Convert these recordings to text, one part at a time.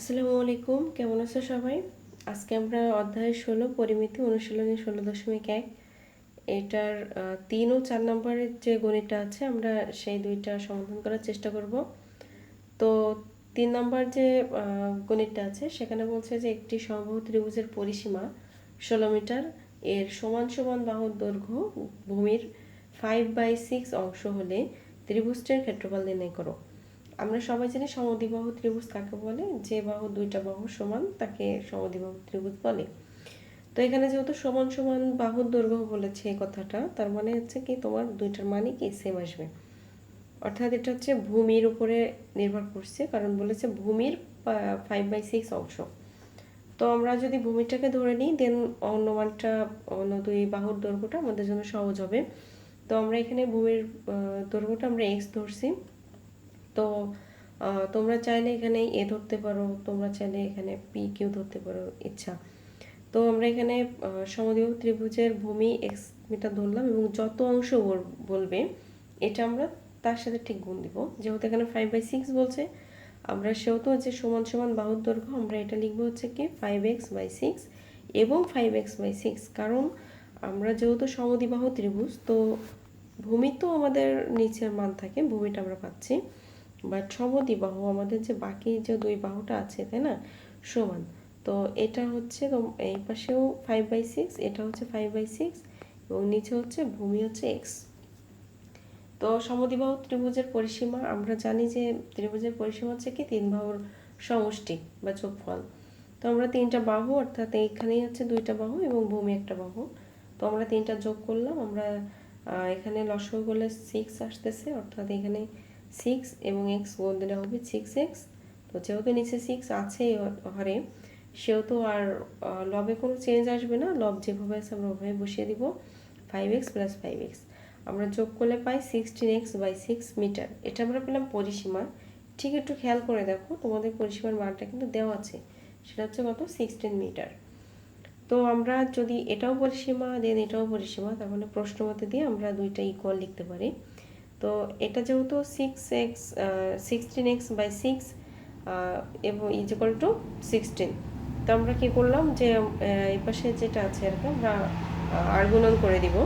আসসালামু আলাইকুম। কেমন আছো সবাই? আজকে আমরা অধ্যায় ষোলো, পরিমিতি অনুশীলনী ষোলো দশমিক এক। এটার তিন ও চার নম্বরের যে গণিতটা আছে, আমরা সেই দুইটা সমাধান করার চেষ্টা করব। তো তিন নম্বর যে গণিতটা আছে, সেখানে বলছে যে একটি সমবাহু ত্রিভুজের পরিসীমা ষোলো মিটার, এর সমান সমান বাহুর দৈর্ঘ্য ভূমির ফাইভ বাই সিক্স অংশ হলে ত্রিভুজটির ক্ষেত্রফল নির্ণয় করো। আমরা সবাই জানি সমদ্বিবাহু ত্রিভুজ কাকে বলে? যে বাহু, দুইটা বাহু সমান তাকে সমদ্বিবাহু ত্রিভুজ বলে। তো এখানে যেহেতু সমান সমান বাহুর দৈর্ঘ্য বলেছে এই কথাটা, তার মানে হচ্ছে কি তোমার দুইটার মানে কি সেম আসবে। অর্থাৎ এটা হচ্ছে ভূমির উপরে নির্ভর করছে, কারণ বলেছে ভূমির ফাইভ বাই সিক্স অংশ। তো আমরা যদি ভূমিটাকে ধরে নিই দেন অন্য মানটা, অন্য দুই বাহুর দৈর্ঘ্যটা আমাদের জন্য সহজ হবে। তো আমরা এখানে ভূমির দৈর্ঘ্যটা আমরা এক্স ধরছি। তো তোমরা চাইলে এখানে এ ধরতে পারো, তোমরা চাইলে এখানে পি কিউ ধরতে পারো, ইচ্ছা। তো আমরা এখানে সমদ্বিবাহু ত্রিভুজের ভূমি এক্স মিটার ধরলাম এবং যত অংশ বল- বলবে, এটা আমরা তার সাথে ঠিক গুণ দিব। যেহেতু এখানে ফাইভ বাই সিক্স বলছে, আমরা সেহেতু হচ্ছে সমান সমান বাহুর দৈর্ঘ্য, আমরা এটা লিখব হচ্ছে কি ফাইভ এক্স বাই সিক্স এবং ফাইভ এক্স বাই সিক্স কারণ আমরা যেহেতু সমদ্বিবাহু ত্রিভুজ, তো ভূমি তো আমাদের নিচের মান থাকে, ভূমিটা আমরা পাচ্ছি। বাট সমদ্বিবাহু আমাদের যে বাকি যে দুই বাহুটা আছে, তাই না? সমান। তো এটা হচ্ছে এই পাশেও ফাইভ বাই সিক্স এটা হচ্ছে ফাইভ বাই সিক্স এবং নিচে হচ্ছে ভূমি হচ্ছে এক্স তো সমদ্বিবাহু ত্রিভুজের পরিসীমা, আমরা জানি যে ত্রিভুজের পরিসীমা হচ্ছে কি? তিন বাহুর সমষ্টি বা যোগফল। তো আমরা তিনটা বাহু, অর্থাৎ এইখানেই হচ্ছে দুইটা বাহু এবং ভূমি একটা বাহু। তো আমরা তিনটা যোগ করলাম, আমরা এখানে লসগু করলে সিক্স আসতেছে, অর্থাৎ এখানে সিক্স এবং এক্স গুণ দিলে হবে সিক্স এক্স তো যেহেতু নিচে সিক্স আছে হরে সেহেতু আর লবে কোনো চেঞ্জ আসবে না। লব যেভাবে আছে আমরা ওভাবে বসিয়ে দিব। Five x plus five x আমরা যোগ করলে পাই sixteen x by six metre এটা আমরা পেলাম পরিসীমা। ঠিক একটু খেয়াল করে দেখো, তোমাদের পরিসীমার মানটা কিন্তু দেওয়া আছে। সেটা হচ্ছে কত? সিক্সটিন মিটার তো আমরা যদি এটাও পরিসীমা দেন এটাও পরিসীমা মানে প্রশ্ন মতে দিয়ে আমরা দুইটা ইকুয়াল লিখতে পারি। তো এটা যেহেতু six x sixteen x by six এবং ইজ ইকুয়াল টু সিক্সটিন তো আমরা কি করলাম যে এই পাশে যেটা আছে আর কি, আমরা আর গুণন করে দিব।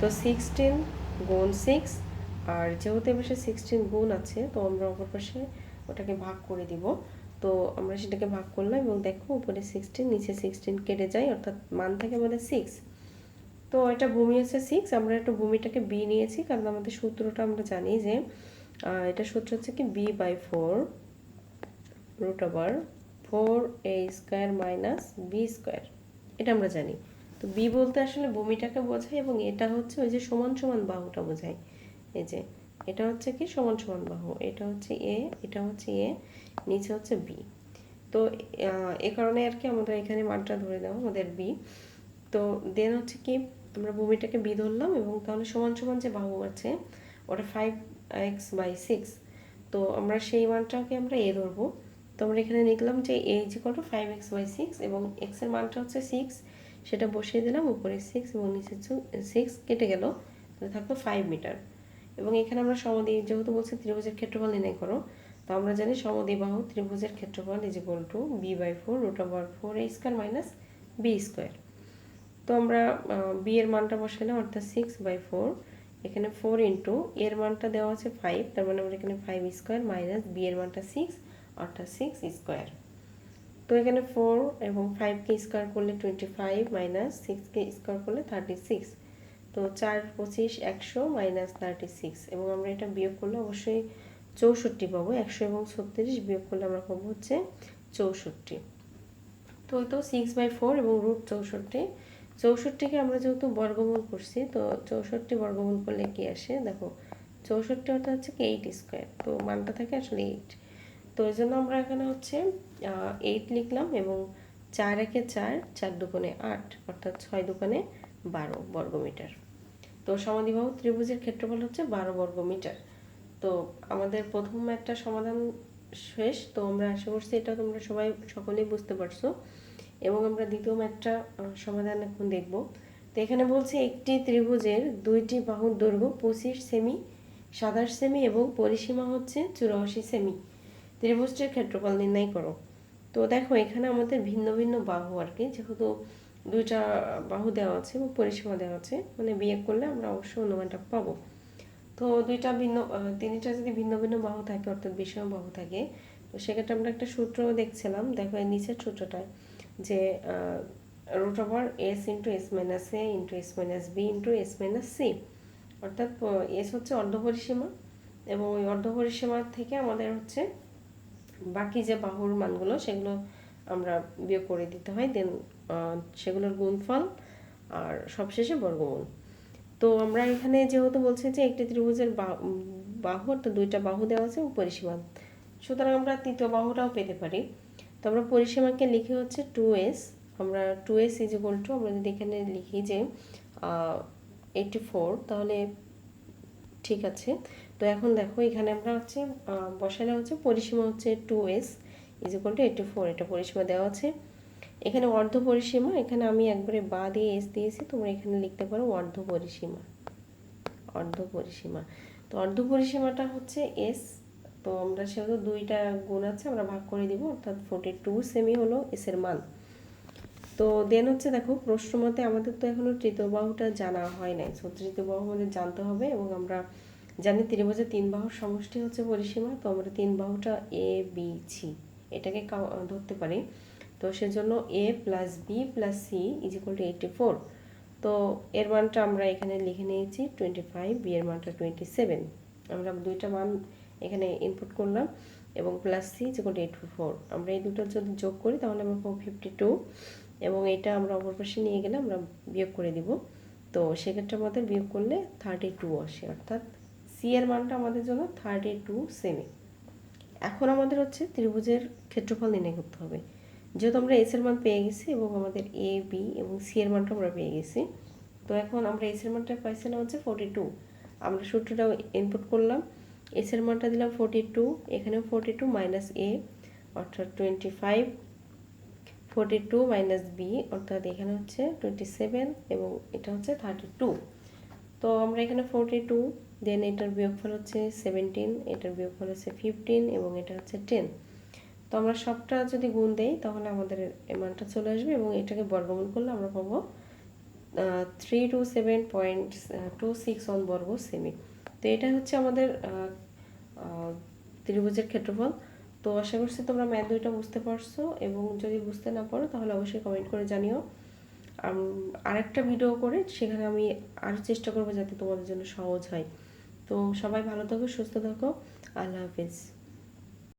তো সিক্সটিন গুণ সিক্স আর যেহেতু এ পাশে সিক্সটিন গুণ আছে, তো আমরা অপর পাশে ওটাকে ভাগ করে দিব। তো আমরা সেটাকে ভাগ করলাম এবং দেখো উপরে সিক্সটিন নিচে সিক্সটিন কেটে যায়, অর্থাৎ মান থাকে আমাদের সিক্স তো এটা ভূমি হচ্ছে সিক্স আমরা একটু ভূমিটাকে বি নিয়েছি, কারণ আমাদের সূত্রটা আমরা জানি যে এটা সূত্র হচ্ছে কি? B by four root over four a square minus b square এটা আমরা জানি। তো বি বলতে আসলে ভূমিটাকে বোঝায় এবং এটা হচ্ছে ওই যে সমান সমান বাহুটা বোঝায়। এই যে, এটা হচ্ছে কি? সমান সমান বাহু, এটা হচ্ছে এ এটা হচ্ছে এ নিচে হচ্ছে বি তো এ কারণে আর কি আমাদের এখানে মানটা ধরে দেওয়া আমাদের বি তো দেন হচ্ছে কি, আমরা ভূমিটাকে বি ধরলাম এবং তাহলে সমান সমান যে বাহু আছে, ওটা ফাইভ এক্স বাই সিক্স তো আমরা সেই মানটাকে আমরা এ ধরবো। তো আমরা এখানে লিখলাম যে a is equal to five x by six এবং এক্সের মানটা হচ্ছে সিক্স সেটা বসিয়ে দিলাম উপরে সিক্স এবং নিচে সিক্স কেটে গেল, তাহলে থাকল ফাইভ মিটার এবং এখানে আমরা সমদ্বি যেহেতু বলছি ত্রিভুজের ক্ষেত্রফল নির্ণয় করো, তো আমরা জানি সমদ্বিবাহু ত্রিভুজের ক্ষেত্রফল is equal to b by four root over four a square minus b square তো আমরা বি এর মানটা বসালাম অর্থাৎ সিক্স বাই ফোর এখানে ফোর ইন্টু এর মানটা দেওয়া আছে ফাইভ তার মানে আমরা এখানে ফাইভ স্কোয়ার মাইনাস বি এর মানটা সিক্স অর্থাৎ সিক্স স্কোয়ার তো এখানে ফোর এবং ফাইভকে স্কোয়ার করলে টোয়েন্টি ফাইভ মাইনাস সিক্সকে স্কোয়ার করলে থার্টি সিক্স তো চার পঁচিশ একশো মাইনাস থার্টি সিক্স এবং আমরা এটা বিয়োগ করলে অবশ্যই চৌষট্টি পাবো, একশো এবং ছত্রিশ বিয়োগ করলে আমরা পাবো হচ্ছে চৌষট্টি। তো ওই তো সিক্স বাই ফোর এবং রুট চৌষট্টি চৌষট্টিকে আমরা যেহেতু বর্গমূল করছি, তো চৌষট্টি বর্গমূল করলে কি আসে? দেখো, চৌষট্টি অর্থাৎ হচ্ছে কি এইট স্কোয়ার তো মানটা থাকে আসলে এইট তো এই জন্য আমরা এখানে হচ্ছে এইট লিখলাম এবং চার একে চার চার দোকানে আট, অর্থাৎ ছয় দোকানে বারো বর্গমিটার। তো সমাধিবাহু ত্রিভুজের ক্ষেত্রফল হচ্ছে বারো বর্গমিটার। তো আমাদের প্রথম একটা সমাধান শেষ, তো আমরা আশা করছি এটা তোমরা সবাই সকলেই বুঝতে পারছ। এবং আমরা দ্বিতীয় ম্যাথটা সমাধান এখন দেখব। তো এখানে বলছে একটি ত্রিভুজের দুইটি বাহুর দৈর্ঘ্য পঁচিশ সেমি, সাতাশ সেমি এবং পরিসীমা হচ্ছে চুরাশি সেমি। ত্রিভুজটির ক্ষেত্রফল নির্ণয় করো। তো দেখো, এখানে আমাদের ভিন্ন ভিন্ন বাহু আর কি, যেহেতু দুইটা বাহু দেওয়া আছে এবং পরিসীমা দেওয়া আছে মানে বিয়ে করলে আমরা অবশ্যই অনুমানটা পাবো। তো দুইটা ভিন্ন তিনটা যদি ভিন্ন ভিন্ন বাহু থাকে, অর্থাৎ বিষম বাহু থাকে, তো সেক্ষেত্রে আমরা একটা সূত্র দেখছিলাম। দেখো, এই নিচের সূত্রটায় যে root over s into s minus a into s minus b into s minus c অর্থাৎ এস হচ্ছে অর্ধপরিসীমা এবং ওই অর্ধপরিসীমা থেকে আমাদের হচ্ছে বাকি যে বাহুর মানগুলো, সেগুলো আমরা বিয়োগ করে দিতে হয়। দেন সেগুলোর গুণফল আর সবশেষে বর্গমূল। তো আমরা এখানে যেহেতু বলছি যে একটি ত্রিভুজের বাহু অর্থাৎ দুইটা বাহু দেওয়া আছে এবং পরিসীমা সুতরাং আমরা তৃতীয় বাহুটাও পেতে পারি। তো আমরা পরিসীমাকে লিখি হচ্ছে টু এস আমরা two s is equal to আমরা যদি এখানে লিখি যে এইটটি ফোর তাহলে ঠিক আছে। তো এখন দেখো, এখানে আমরা হচ্ছে বসালে হচ্ছে পরিসীমা হচ্ছে two s is equal to eighty four এটা পরিসীমা দেওয়া আছে। এখানে অর্ধ পরিসীমা, এখানে আমি একবারে বা দিয়ে এস দিয়েছি, তোমরা এখানে লিখতে পারো অর্ধ পরিসীমা। অর্ধ পরিসীমা। তো অর্ধ পরিসীমাটা হচ্ছে এস তো আমরা সেহেতু দুইটা গুণ আছে, আমরা ভাগ করে দিব, অর্থাৎ ফোর্টি টু সেমি হলো এস এর মান। তো দেন হচ্ছে দেখো, প্রশ্ন মতে আমাদের তো এখনও তৃতীয় জানা হয় নাই। সো তৃতীয় বাহু আমাদের জানতে হবে এবং আমরা জানি ত্রিভুজের তিন বাহুর সমষ্টি হচ্ছে পরিসীমা, তো আমরা তিন বাহুটা এ বি সি এটাকে ধরতে পারি। তো সেজন্য a plus b plus c is equal to eighty four তো এর মানটা আমরা এখানে লিখে নিয়েছি টোয়েন্টি ফাইভ বি এর মানটা টোয়েন্টি সেভেন আমরা দুইটা মান ইনপুট করলাম এবং প্লাস সি যেগুলো এইট ফোর আমরা এই দুটো যদি যোগ করি, তাহলে আমরা পাবো ফিফটি টু এবং এটা আমরা অপর পাশে নিয়ে গেলে আমরা বিয়োগ করে দিব। তো সেক্ষেত্রে আমাদের বিয়োগ করলে থার্টি টু আসে, অর্থাৎ সি এর মানটা আমাদের জন্য থার্টি টু সেমি এখন আমাদের হচ্ছে ত্রিভুজের ক্ষেত্রফল নির্ণয় করতে হবে। যেহেতু আমরা এস এর মান পেয়ে গেছি এবং আমাদের এ বি এবং সি এর মানটা আমরা পেয়ে গেছি, তো এখন আমরা এস এর মানটা পাইছিলাম হচ্ছে ফোর্টি টু আমরা সূত্রটা ইনপুট করলাম এস এর মানটা দিলাম ফোর্টি টু এখানেও ফোর্টি টু মাইনাস এ অর্থাৎ twenty five forty two minus b অর্থাৎ এখানে হচ্ছে টোয়েন্টি সেভেন এবং এটা হচ্ছে থার্টি টু তো আমরা এখানে ফোর্টি টু দেন এটার বিয়োগফল হচ্ছে সেভেন্টিন এটার বিয়োগফল হচ্ছে ফিফটিন এবং এটা হচ্ছে টেন তো আমরা সবটা যদি গুণ দেই, তাহলে আমাদের মানটা চলে আসবে এবং এটাকে বর্গমূল করলে আমরা পাবো three two seven point two six one বর্গ সেমি তো এটা হচ্ছে আমাদের ত্রিভুজের ক্ষেত্রফল। তো আশা করছি তোমরা ম্যাথ দুইটা বুঝতে পারছ এবং যদি বুঝতে না পারো তাহলে অবশ্যই কমেন্ট করে জানিও। আরেকটা ভিডিও করে সেখানে আমি আরও চেষ্টা করব যাতে তোমাদের জন্য সহজ হয়। তো সবাই ভালো থাকো, সুস্থ থাকো। আল্লাহ হাফিজ।